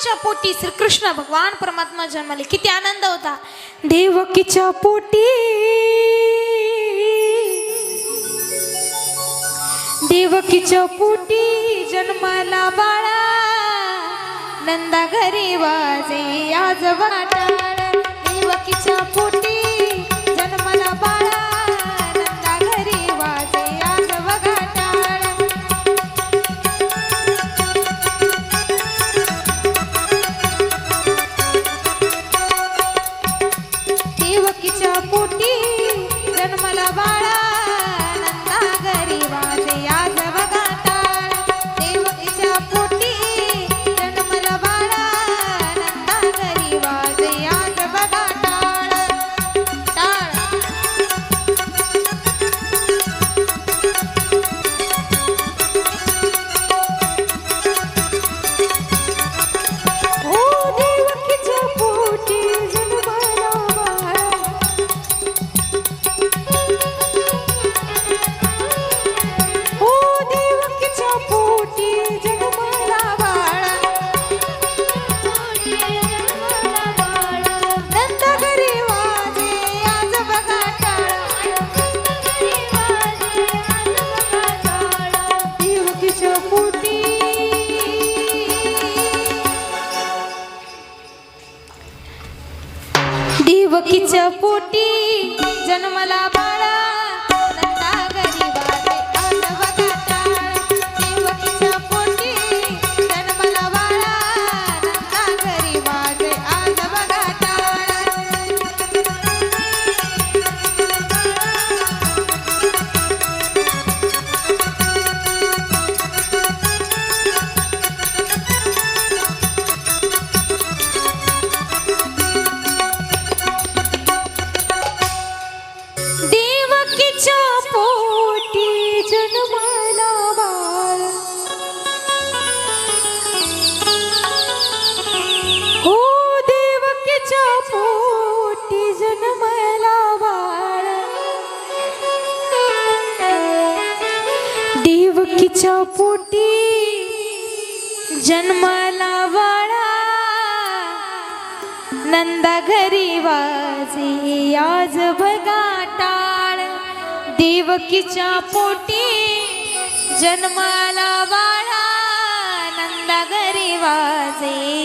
देवकीच्या पोटी श्रीकृष्ण भगवान परमात्मा जन्मले किती आनंद होता. देवकीच्या पोटी. देवकीच्या पोटी जन्माला बाळा. नंदा घरी वाजे आज वाटा देवकीच्या पोटी जन्मला देवकीच्या पोटी जन्मला बाळा. देवकीच्या पोटी जन्माला बाळा नंदा घरी वाजे आज बघा टाळ. देवकीच्या पोटी जन्माला बाळा नंदा घरी वाजे